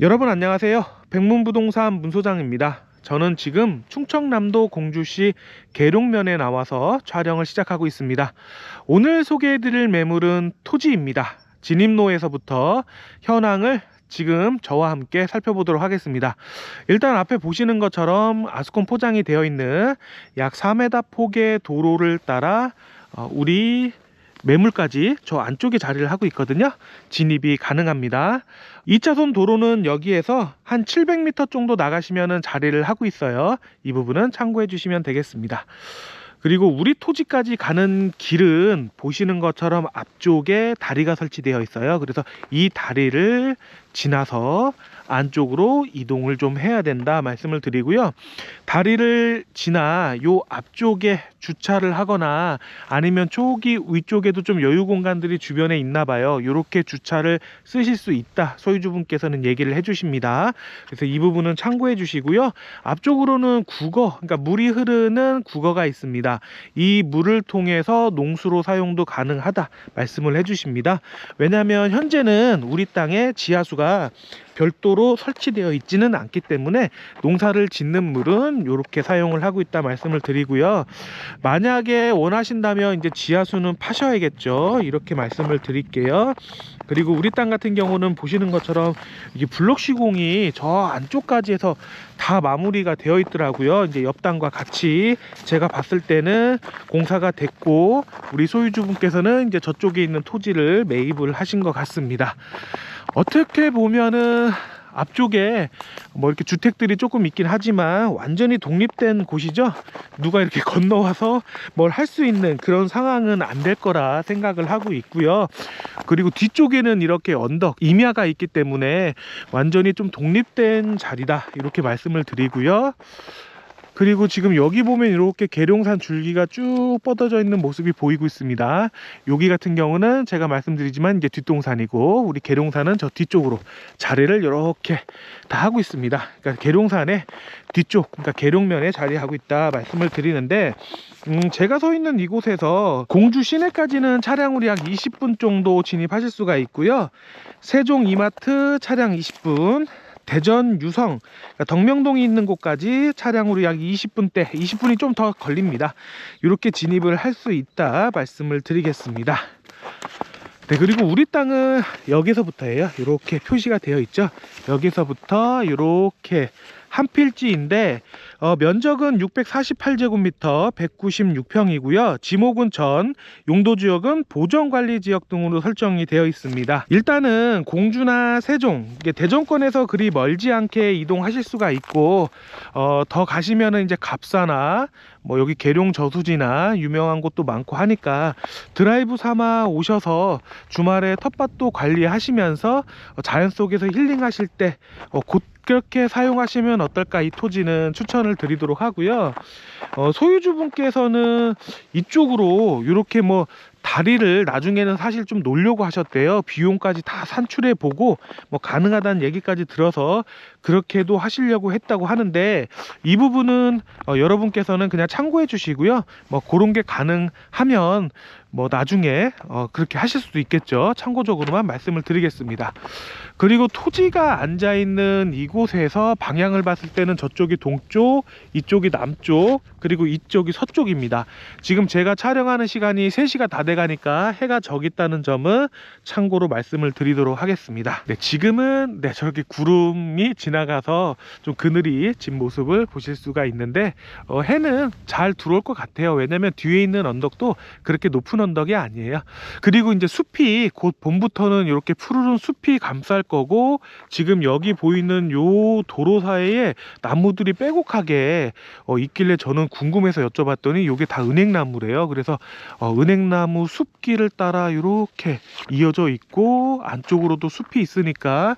여러분 안녕하세요. 백문부동산 문소장입니다. 저는 지금 충청남도 공주시 계룡면에 나와서 촬영을 시작하고 있습니다. 오늘 소개해드릴 매물은 토지입니다. 진입로에서부터 현황을 지금 저와 함께 살펴보도록 하겠습니다. 일단 앞에 보시는 것처럼 아스콘 포장이 되어 있는 약 4m 폭의 도로를 따라 어, 우리 매물까지 저 안쪽에 자리를 하고 있거든요. 진입이 가능합니다. 2차선 도로는 여기에서 한 700m 정도 나가시면 자리를 하고 있어요. 이 부분은 참고해 주시면 되겠습니다. 그리고 우리 토지까지 가는 길은 보시는 것처럼 앞쪽에 다리가 설치되어 있어요. 그래서 이 다리를 지나서 안쪽으로 이동을 좀 해야 된다 말씀을 드리고요. 다리를 지나 요 앞쪽에 주차를 하거나 아니면 저기 위쪽에도 좀 여유 공간들이 주변에 있나 봐요. 이렇게 주차를 쓰실 수 있다. 소유주분께서는 얘기를 해 주십니다. 그래서 이 부분은 참고해 주시고요. 앞쪽으로는 국어, 그러니까 물이 흐르는 국어가 있습니다. 이 물을 통해서 농수로 사용도 가능하다 말씀을 해 주십니다. 왜냐하면 현재는 우리 땅에 지하수가 별도로 설치되어 있지는 않기 때문에 농사를 짓는 물은 이렇게 사용을 하고 있다 말씀을 드리고요. 만약에 원하신다면 이제 지하수는 파셔야겠죠. 이렇게 말씀을 드릴게요. 그리고 우리 땅 같은 경우는 보시는 것처럼 이게 블록 시공이 저 안쪽까지 해서 다 마무리가 되어 있더라고요. 이제 옆 땅과 같이 제가 봤을 때는 공사가 됐고 우리 소유주분께서는 이제 저쪽에 있는 토지를 매입을 하신 것 같습니다. 어떻게 보면은 앞쪽에 뭐 이렇게 주택들이 조금 있긴 하지만 완전히 독립된 곳이죠. 누가 이렇게 건너와서 뭘 할 수 있는 그런 상황은 안 될 거라 생각을 하고 있고요. 그리고 뒤쪽에는 이렇게 언덕, 임야가 있기 때문에 완전히 좀 독립된 자리다. 이렇게 말씀을 드리고요. 그리고 지금 여기 보면 이렇게 계룡산 줄기가 쭉 뻗어져 있는 모습이 보이고 있습니다. 여기 같은 경우는 제가 말씀드리지만 이제 뒷동산이고 우리 계룡산은 저 뒤쪽으로 자리를 이렇게 다 하고 있습니다. 그러니까 계룡산의 뒤쪽, 그러니까 계룡면에 자리하고 있다 말씀을 드리는데 음, 제가 서 있는 이곳에서 공주 시내까지는 차량으로 약 20분 정도 진입하실 수가 있고요. 세종 이마트 차량 20분, 대전 유성 그러니까 덕명동이 있는 곳까지 차량으로 약 20분대 20분이 좀 더 걸립니다. 이렇게 진입을 할 수 있다 말씀을 드리겠습니다. 네 그리고 우리 땅은 여기서부터예요. 이렇게 표시가 되어 있죠? 여기서부터 이렇게 한 필지인데 어, 면적은 648제곱미터 196평이고요. 지목은 전, 용도지역은 보전관리지역 등으로 설정이 되어 있습니다. 일단은 공주나 세종, 대전권에서 그리 멀지 않게 이동하실 수가 있고 어, 더 가시면은 이제 갑사나 뭐 여기 계룡 저수지나 유명한 곳도 많고 하니까 드라이브 삼아 오셔서 주말에 텃밭도 관리하시면서 어, 자연 속에서 힐링하실 때 어, 곧 그렇게 사용하시면 어떨까 이 토지는 추천을 드리도록 하고요. 어, 소유주분께서는 이쪽으로 이렇게 뭐 다리를 나중에는 사실 좀 놓으려고 하셨대요. 비용까지 다 산출해 보고 뭐 가능하다는 얘기까지 들어서 그렇게도 하시려고 했다고 하는데 이 부분은 어, 여러분께서는 그냥 참고해 주시고요. 뭐 그런 게 가능하면 뭐 나중에 어, 그렇게 하실 수도 있겠죠. 참고적으로만 말씀을 드리겠습니다. 그리고 토지가 앉아 있는 이곳에서 방향을 봤을 때는 저쪽이 동쪽, 이쪽이 남쪽, 그리고 이쪽이 서쪽입니다. 지금 제가 촬영하는 시간이 3시가 다 돼 가니까 해가 저기 있다는 점은 참고로 말씀을 드리도록 하겠습니다. 네, 지금은 네, 저렇게 구름이 지나가서 좀 그늘이 진 모습을 보실 수가 있는데 어, 해는 잘 들어올 것 같아요. 왜냐면 뒤에 있는 언덕도 그렇게 높은 언덕이 아니에요. 그리고 이제 숲이 곧 봄부터는 이렇게 푸르른 숲이 감쌀 거고 지금 여기 보이는 요 도로 사이에 나무들이 빼곡하게 어, 있길래 저는 궁금해서 여쭤봤더니 요게 다 은행나무래요. 그래서 어, 은행나무 숲길을 따라 이렇게 이어져 있고 안쪽으로도 숲이 있으니까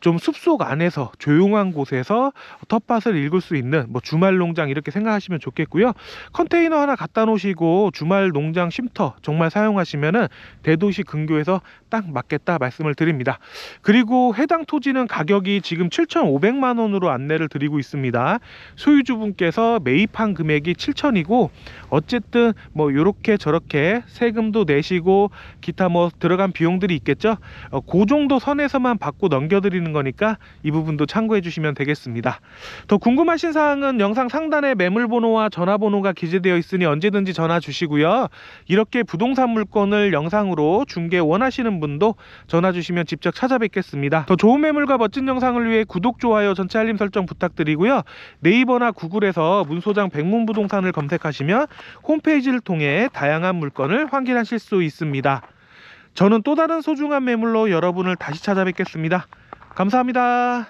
좀 숲속 안에서 조용한 곳에서 텃밭을 읽을 수 있는 뭐 주말 농장 이렇게 생각하시면 좋겠고요. 컨테이너 하나 갖다 놓으시고 주말 농장 쉼터 정말 사용하시면은 대도시 근교에서 딱 맞겠다 말씀을 드립니다. 그리고 해당 토지는 가격이 지금 7,500만 원으로 안내를 드리고 있습니다. 소유주분께서 매입한 금액이 7천이고 어쨌든 뭐 이렇게 저렇게 세금 세금도 내시고 기타 뭐 들어간 비용들이 있겠죠. 어, 그 정도 선에서만 받고 넘겨드리는 거니까 이 부분도 참고해 주시면 되겠습니다. 더 궁금하신 사항은 영상 상단에 매물번호와 전화번호가 기재되어 있으니 언제든지 전화 주시고요. 이렇게 부동산 물건을 영상으로 중개 원하시는 분도 전화 주시면 직접 찾아뵙겠습니다. 더 좋은 매물과 멋진 영상을 위해 구독, 좋아요, 전체 알림 설정 부탁드리고요. 네이버나 구글에서 문소장 백문부동산을 검색하시면 홈페이지를 통해 다양한 물건을 확인하실 수 있습니다. 저는 또 다른 소중한 매물로 여러분을 다시 찾아뵙겠습니다. 감사합니다.